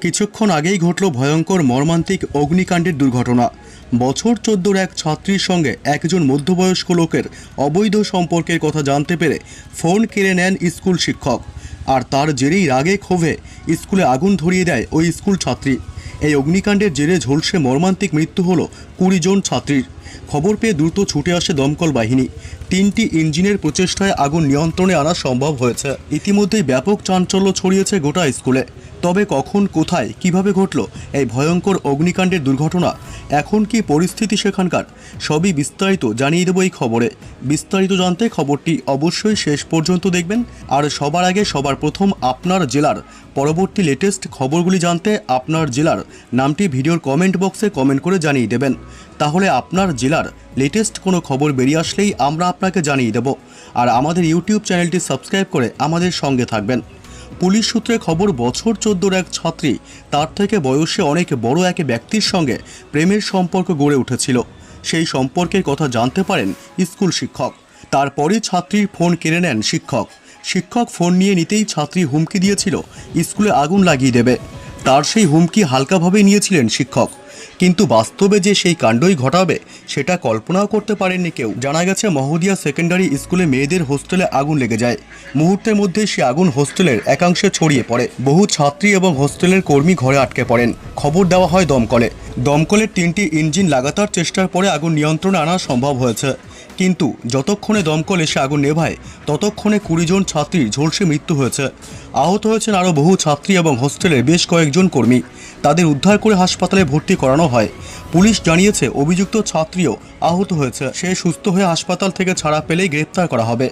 কিছুক্ষণ আগেই ঘটল ভয়ঙ্কর মর্মান্তিক অগ্নিকাণ্ডের দুর্ঘটনা। বছর চোদ্দোর এক ছাত্রীর সঙ্গে একজন মধ্যবয়স্ক লোকের অবৈধ সম্পর্কের কথা জানতে পেরে ফোন কেড়ে নেন স্কুল শিক্ষক। আর তার জেরেই রাগে ক্ষোভে স্কুলে আগুন ধরিয়ে দেয় ওই স্কুল ছাত্রী। এই অগ্নিকাণ্ডের জেরে ঝলসে মর্মান্তিক মৃত্যু হলো কুড়ি জন ছাত্রীর। খবর পেয়ে দ্রুত ছুটে আসে দমকল বাহিনী। তিনটি ইঞ্জিনের প্রচেষ্টায় আগুন নিয়ন্ত্রণে আনা সম্ভব হয়েছে। ইতিমধ্যেই ব্যাপক চাঞ্চল্য ছড়িয়েছে গোটা স্কুলে। তবে কখন, কোথায়, কীভাবে ঘটল এই ভয়ঙ্কর অগ্নিকাণ্ডের দুর্ঘটনা, এখন কি পরিস্থিতি সেখানকার, সবই বিস্তারিত জানিয়ে দেবো এই খবরে। বিস্তারিত জানতে খবরটি অবশ্যই শেষ পর্যন্ত দেখবেন। আর সবার আগে সবার প্রথম আপনার জেলার পরবর্তী লেটেস্ট খবরগুলি জানতে আপনার জেলার নামটি ভিডিওর কমেন্ট বক্সে কমেন্ট করে জানিয়ে দেবেন। তাহলে আপনার জেলার লেটেস্ট কোনো খবর বেরিয়ে আসলেই আমরা আপনাকে জানিয়ে দেব। আর আমাদের ইউটিউব চ্যানেলটি সাবস্ক্রাইব করে আমাদের সঙ্গে থাকবেন। পুলিশ সূত্রে খবর, বছর চোদ্দোর এক ছাত্রী, তার থেকে বয়সে অনেক বড় এক ব্যক্তির সঙ্গে প্রেমের সম্পর্ক গড়ে উঠেছিল। সেই সম্পর্কের কথা জানতে পারেন স্কুল শিক্ষক। তারপরই ছাত্রীর ফোন কেড়ে নেন শিক্ষক। শিক্ষক ফোন নিয়ে নিতেই ছাত্রী হুমকি দিয়েছিল, স্কুলে আগুন লাগিয়ে দেবে। তার সেই হুমকি হালকাভাবেই নিয়েছিলেন শিক্ষক। কিন্তু বাস্তবে যে সেই কাণ্ডই ঘটাবে, সেটা কল্পনাও করতে পারেননি কেউ। জানা গেছে, মহদিয়া সেকেন্ডারি স্কুলে মেয়েদের হোস্টেলে আগুন লেগে যায়। মুহূর্তের মধ্যে সে আগুন হোস্টেলের একাংশে ছড়িয়ে পড়ে। বহু ছাত্রী এবং হোস্টেলের কর্মী ঘরে আটকে পড়েন। খবর দেওয়া হয় দমকলে। দমকলের তিনটি ইঞ্জিন লাগাতার চেষ্টার পরে আগুন নিয়ন্ত্রণে আনা সম্ভব হয়েছে। কিন্তু যতক্ষণে দমকল এসে আগুন নেভায়, ততক্ষণে কুড়িজন ছাত্রীর ঝলসে মৃত্যু হয়েছে। আহত হয়েছেন আরও বহু ছাত্রী এবং হোস্টেলের বেশ কয়েকজন কর্মী। তাদের উদ্ধার করে হাসপাতালে ভর্তি করানো হয়। পুলিশ জানিয়েছে, অভিযুক্ত ছাত্রীও আহত হয়েছে। সে সুস্থ হয়ে হাসপাতাল থেকে ছাড়া পেলেই গ্রেপ্তার করা হবে।